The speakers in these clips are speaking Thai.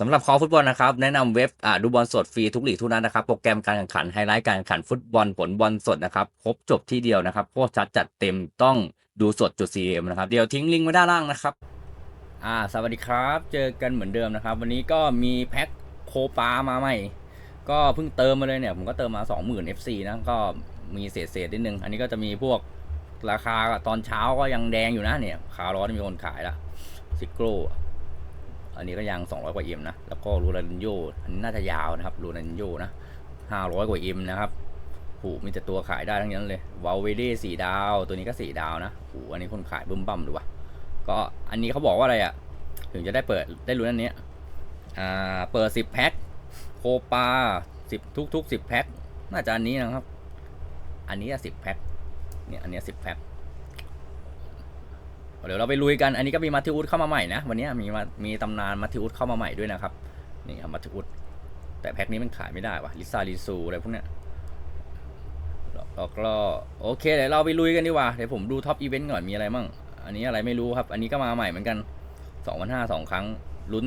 สำหรับคอฟุตบอลนะครับ แนะนำเว็บอ่าดูบอลสดฟรีทุกหลีกทุกนัดนะครับ โปรแกรมการแข่งขันไฮไลท์การแข่งขันฟุตบอลผลบอลสดนะครับ ครบจบที่เดียวนะครับโคตรชัดจัดเต็มต้องดูสดจุด CM นะครับ เดี๋ยวทิ้งลิงก์ไว้ด้านล่างนะครับอ่าสวัสดีครับ เจอกันเหมือนเดิมนะครับ วันนี้ก็มีแพ็คโคปามาใหม่ ก็เพิ่งเติมมาเลยเนี่ย ผมก็เติมมา 20,000 FC นะก็มีเศษเศษนิดนึง อันนี้ก็จะมีพวกราคาตอนเช้าก็ยังแดงอยู่นะเนี่ยขาร้อนมีคนขายละซิโกร อันนี้ก็ยัง 200 กว่าเอ็มนะ แล้วก็รูรันโยอันนี้น่าจะยาวนะครับรูรันโยนะ 500 กว่าเอ็มนะครับผูมีแต่ตัวขายได้ทั้งนั้นเลยวาลเวเดสี่ดาว ตัวนี้ก็สี่ดาวนะโอ้อันนี้คนขายบึ้มบั่มดูว่ะ ก็อันนี้เขาบอกว่าอะไรอะ่ะ ถึงจะได้เปิดได้รู้นอันนี้อ่า เปิดสิบแพ็ค โคปาสิบทุกทุกสิบแพ็ค น่าจะอันนี้นะครับ อันนี้สิบแพ็ค เนี่ย อันนี้สิบแพ็ค เดี๋ยวเราไปลุยกัน อันนี้ก็มีมาทิอุสเข้ามาใหม่นะ วันนี้มีมามีตำนานมาทิอุสเข้ามาใหม่ด้วยนะครับ นี่ครับมาทิอุสแต่แพ็คนี้มันขายไม่ได้ว่ะลิซาลิซูอะไรพวกเนี้ยแล้วก็โอเคเดี๋ยวเราไปลุยกันดีกว่า เดี๋ยวผมดูท็อปอีเวนต์ก่อน มีอะไรมั่ง อันนี้อะไรไม่รู้ครับ อันนี้ก็มาใหม่เหมือนกัน2 0 0 5สองครั้ง ลุ้น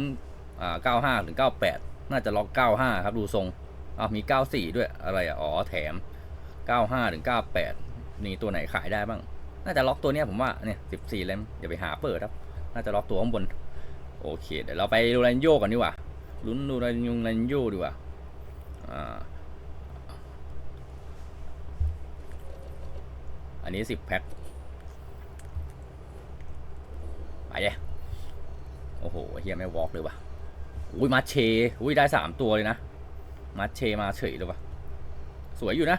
อ่า95ถึง98 น่าจะล็อก 95 ครับ ดูทรงอ้าวมี 94 ด้วย อะไรอ๋อ แถม 95ถึง98 นี่ตัวไหนขายได้บ้าง น่าจะล็อกตัวเนี้ยผมว่าเนี่ย14เล่มเดี๋ยวไปหาเปิดครับ น่าจะล็อกตัวข้างบน โอเค เดี๋ยวเราไปดูรันโยกันดีกว่า ลุ้นดูรันยงรันโยดีกว่าอ่า อันนี้10แพ็คไปเลยโอ้โหเฮียไม่วอล์กเลยว่ะอุ้ยมาเชอุ้ยได้สามตัวเลยนะ มาเชมาเฉยเลยว่ะ สวยอยู่นะ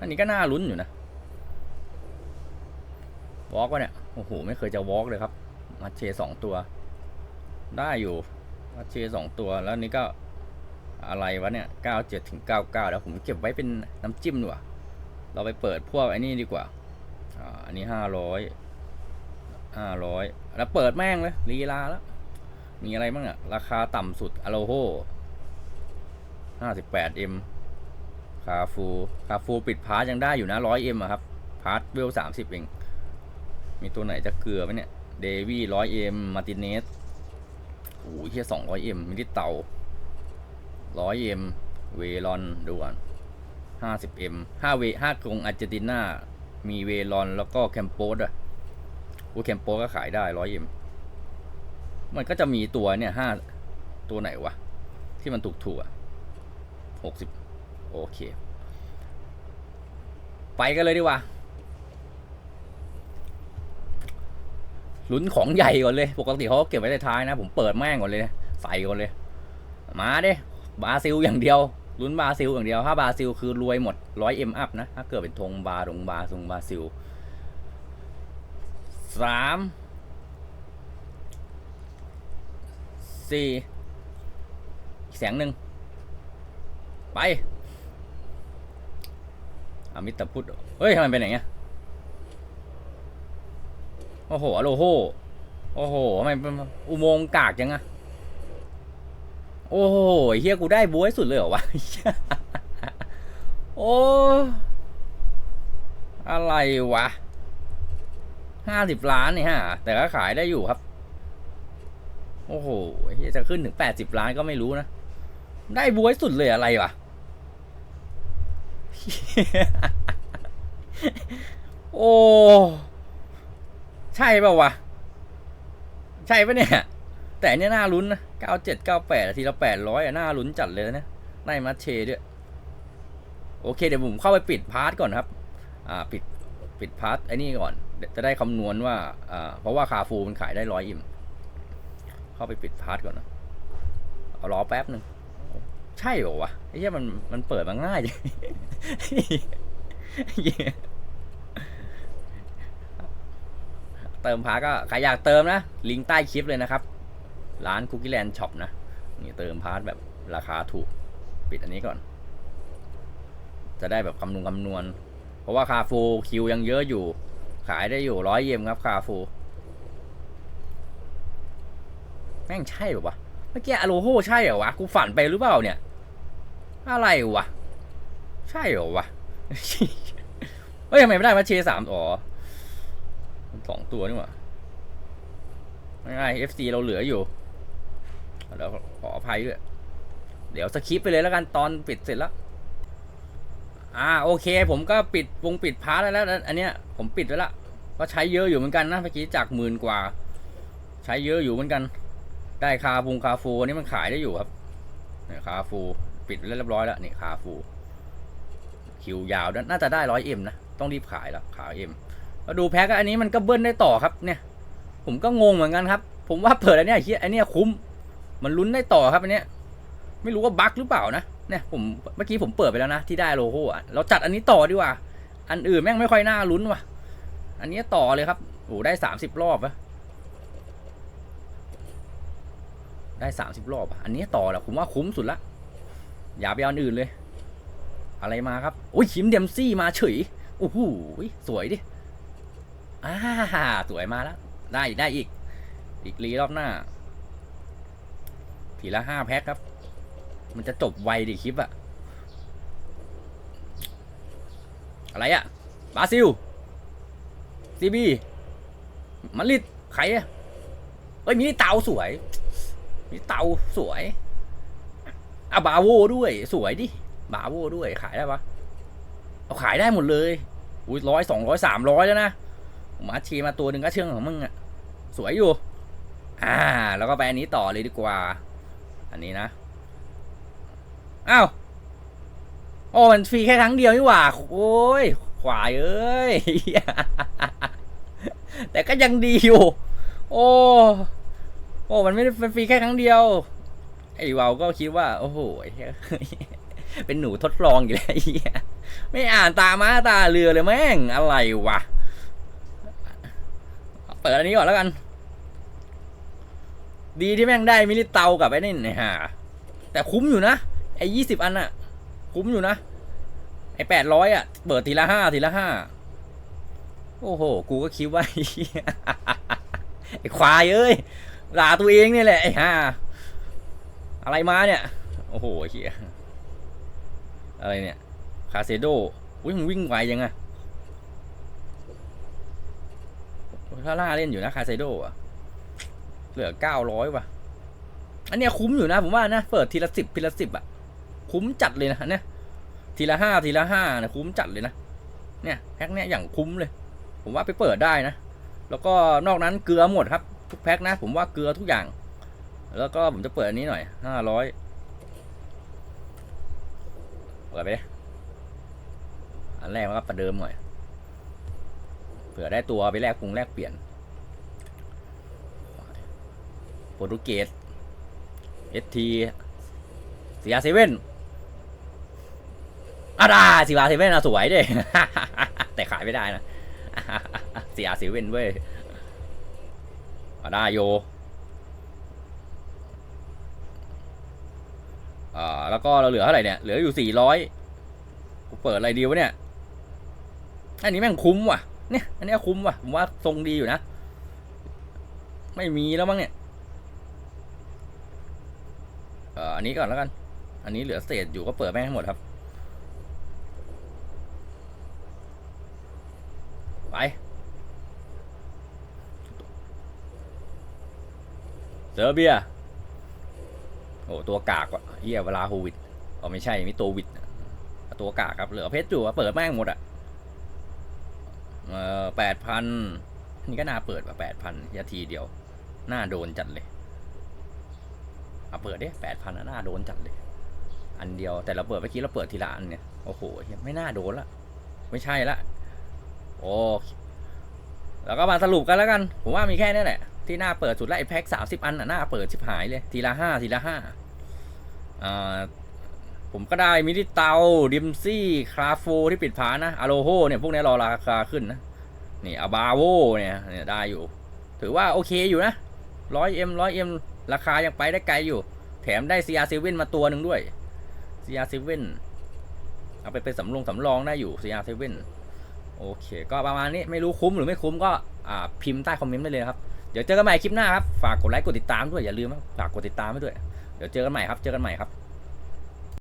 อันนี้ก็น่าลุ้นอยู่นะ วอล์กวะเนี่ย โอ้โห ไม่เคยจะวอล์กเลยครับ มาเชสองตัว ได้อยู่ มาเชสองตัว แล้วนี่ก็อะไรวะเนี่ยเก้าเจ็ดถึงเก้าเก้าแล้วผมเก็บไว้เป็นน้ำจิ้มดีกว่า เราไปเปิดพวกไอ้นี่ดีกว่า อ่า อันนี้ห้าร้อยห้าร้อยแล้วเปิดแม่งเลยลีลาแล้ว มีอะไรบ้างอะราคาต่ำสุดอโลโฮห้าสิบแปดเอ็มคาฟู คาฟูปิดพาร์ทยังได้อยู่นะร้อยเอ็มอะครับ พาร์ทเวลสามสิบเอง มีตัวไหนจะเกลือไหมเนี่ย เดวี่ร้อยเอ็มมาติเนสโอ้ยแค่สองร้อยเอ็มมีที่เต่าร้อยเอ็มเวลอนดูก่อนห้าสิบเอ็มห้าเวห้ากรงอาร์เจนตินามีเวลอนแล้วก็แคมโปสอะอูแคมโปก็ขายได้ร้อยเอ็มมันก็จะมีตัวเนี่ยห้าตัวไหนวะ ที่มันถูกถูกอะหกสิบโอเค ไปกันเลยดีกว่า ลุ้นของใหญ่ก่อนเลย ปกติเขาเก็บไว้ในท้ายนะ ผมเปิดแม่งก่อนเลย ใส่ก่อนเลย มาเด้บราซิลอย่างเดียว ลุ้นบราซิลอย่างเดียว ถ้าบราซิลคือรวยหมดร้อยเอ็มอัพนะ ถ้าเกิดเป็นธงบารงบาทรงบราซิลสามสี่อีกแสงหนึ่งไปอามิตรพุทธเฮ้ยทำไมเป็นอย่างเงี้ย โอ้โหอโลโหโอ้โหทำไมเป็นอุโมงค์กากจังอะโอ้โหเฮียกูได้บวยสุดเลยเหรอวะโอ้อะไรวะห้าสิบล้านนี่ฮะ แต่ก็ขายได้อยู่ครับ โอ้โหเหี้ยจะขึ้นถึงแปดสิบล้านก็ไม่รู้นะ ได้บวยสุดเลยอะไรวะโอ้ ใช่เปล่าวะ ใช่ปะเนี่ย แต่เนี้ยน่าลุ้นนะเก้าเจ็ดเก้าแปดทีละแปดร้อยอะน่าลุ้นจัดเลยนะได้มาเชด้วย โอเค เดี๋ยวผมเข้าไปปิดพาร์ทก่อนครับ อ่า ปิด ปิดพาร์ทไอ้นี่ก่อน จะได้คำนวณว่า อ่า เพราะว่าคาฟูมันขายได้ร้อยอิ่ม เข้าไปปิดพาร์ทก่อนนะเอารอแป๊บหนึ่งใช่เหรอวะไอ้เหี้ยมันมันเปิดมาง่ายจัง เติมพาร์ก็ใครอยากเติมนะ ลิงก์ใต้คลิปเลยนะครับ ร้านคุกกี้แลนด์ช็อปนะนี่เติมพาร์ทแบบราคาถูก ปิดอันนี้ก่อน จะได้แบบคำนวณคำนวณ เพราะว่าคาฟูคิวยังเยอะอยู่ ขายได้อยู่ร้อยเยมครับคาฟูแม่งใช่เหรอวะเมื่อกี้อโลโฮใช่เหรอวะ กูฝันไปหรือเปล่าเนี่ย อะไรวะ ใช่เหรอวะ เฮ้ยทำไมไม่ได้มาเชสามอ๋อ สองตัวนี่หว่าไม่ไง FC เราเหลืออยู่เดี๋ยวขออภัยด้วย เดี๋ยวสคิปไปเลยแล้วกันตอนปิดเสร็จแล้ว อ่าโอเค ผมก็ปิดวงปิดพาร์ทแล้วแล้วอันเนี้ยผมปิดไว้ละก็ใช้เยอะอยู่เหมือนกันนะเมื่อกี้จากหมื่นกว่า ใช้เยอะอยู่เหมือนกัน ได้คาฟูคาฟูอันนี้มันขายได้อยู่ครับเนี่ยคาฟูปิดเรียบร้อยแล้วนี่คาฟูคิวยาวน่าจะได้ร้อยเอ็มนะ ต้องรีบขายแล้วขายเอ็ม มาดูแพ็กอันนี้มันก็เบิ้ลได้ต่อครับเนี่ย ผมก็งงเหมือนกันครับ ผมว่าเปิดอันเนี้ยเฮียอันเนี้ยคุ้ม มันลุ้นได้ต่อครับอันเนี้ยไม่รู้ว่าบั๊กหรือเปล่านะเนี่ยผมเมื่อกี้ผมเปิดไปแล้วนะที่ได้โลโก้อะเราจัดอันนี้ต่อดีกว่า อันอื่นแม่งไม่ค่อยน่าลุ้นว่ะ อันนี้ต่อเลยครับโอ้ได้สามสิบรอบอะได้สามสิบรอบอะอันนี้ต่อแหละผมว่าคุ้มสุดละอย่าไปเอาอันอื่นเลย อะไรมาครับโอ้ยคิมเดมซี่มาเฉยโอ้โหสวยดิ อ่าสวยมาแล้ว ได้ได้อีก อีกรีรอบหน้า ทีละห้าแพ็คครับ มันจะจบไวดิคลิปอะอะไรอะบราซิลซีบีมาริดใครอะเอ้ยมีเตาสวย มีเตาสวยอะบาโวด้วย สวยดิบาโวด้วยขายได้ปะเอาขายได้หมดเลย อุ้ยร้อยสองร้อยสามร้อยแล้วนะ ผมมาชีมาตัวหนึ่งก็เชื่องของมึงอะสวยอยู่ อ่า แล้วก็ไปอันนี้ต่อเลยดีกว่า อันนี้นะ อ้าว โอ้ มันฟรีแค่ครั้งเดียวนี่หว่า โอ้ย ขวายเอ้ย แต่ก็ยังดีอยู่ โอ้ โอ้ มันไม่ได้มันฟรีแค่ครั้งเดียว ไอ้เวาก็คิดว่า โอ้โหเป็นหนูทดลองอยู่แล้วไอ้เฮียไม่อ่านตาม้าตาเรือเลยแม่ง อะไรวะ เปิดอันนี้ก่อนแล้วกัน ดีที่แม่งได้มินิเตากับไอ้นี่นี่ฮะแต่คุ้มอยู่นะไอ้ยี่สิบอันอะคุ้มอยู่นะไอ้แปดร้อยอะเปิดทีละห้าทีละห้าโอ้โห กูก็คิดว่าไอ้ควายเอ้ยด่าตัวเองนี่แหละไอ้ห่าอะไรมาเนี่ย โอ้โหเฮียอะไรเนี่ย คาเซโดอุ้ยมันวิ่งไวยังไง ถ้าล่าเล่นอยู่นะคาเซโดอะเหลือเก้าร้อยว่ะ อันเนี้ยคุ้มอยู่นะผมว่านะ เปิดทีละสิบทีละสิบอะคุ้มจัดเลยนะเนี่ย ทีละห้าทีละห้านะคุ้มจัดเลยนะ เนี่ยแพ็คเนี้ยอย่างคุ้มเลย ผมว่าไปเปิดได้นะ แล้วก็นอกนั้นเกลือหมดครับ ทุกแพ็คนะ ผมว่าเกลือทุกอย่าง แล้วก็ผมจะเปิดอันนี้หน่อยห้าร้อยเปิดไปอันแรกมันก็ประเดิมหน่อย เผื่อได้ตัวไปแลกปรุงแลกเปลี่ยนโปรตุเกสเอสทีซีอาเซเว่นอาดาซีอาเซเว่นอะสวยเด้แต่ขายไม่ได้นะซีอาเซเว่นเว้ยอาดาโยอ่าแล้วก็เราเหลือเท่าไหร่เนี่ย เหลืออยู่สี่ร้อยกูเปิดอะไรดีวะเนี่ย อันนี้แม่งคุ้มว่ะ เนี่ยอันนี้คุ้มว่ะผมว่าทรงดีอยู่นะ ไม่มีแล้วมั้งเนี่ยเอ่ออันนี้ก่อนแล้วกัน อันนี้เหลือเศษอยู่ก็เปิดแม่งให้หมดครับ ไป เซอร์เบีย โอ้ตัวกากว่ะเฮียเวลาโควิดอ๋อไม่ใช่มีตัววิดตัวกากครับ เหลือเพชรอยู่อะเปิดแม่งหมดอะ เออแปดพันนี่ก็น่าเปิดว่ะแปดพันยาทีเดียว น่าโดนจัดเลยเอาเปิดดิแปดพันน่าโดนจัดเลย อันเดียวแต่เราเปิดเมื่อกี้เราเปิดทีละอันเนี่ย โอ้โหไม่น่าโดนละ ไม่ใช่ละ โอ้แล้วก็มาสรุปกันแล้วกัน ผมว่ามีแค่นี้แหละ ที่น่าเปิดสุดละไอ้แพ็คสามสิบอันน่ะน่าเปิดชิบหายเลย ทีละห้าทีละห้าอ่า ผมก็ได้มินิเตาดิมซี่คราโฟที่ปิดผานะอโลโฮเนี่ยพวกนี้รอราคาขึ้นนะ นี่อาบาโวเนี่ยเนี่ยได้อยู่ ถือว่าโอเคอยู่นะร้อยเอ็มร้อยเอ็มราคายังไปได้ไกลอยู่ แถมได้ CR7 มาตัวหนึ่งด้วย CR7 เอาไปเป็นสำรองสำรองได้อยู่ CR7 โอเค ก็ประมาณนี้ไม่รู้คุ้มหรือไม่คุ้มก็อ่าพิมพ์ใต้คอมเมนต์ได้เลยครับ เดี๋ยวเจอกันใหม่คลิปหน้าครับ ฝากกดไลค์กดติดตามด้วยอย่าลืมนะฝากกดติดตามไว้ด้วย เดี๋ยวเจอกันใหม่ครับ เจอกันใหม่ครับ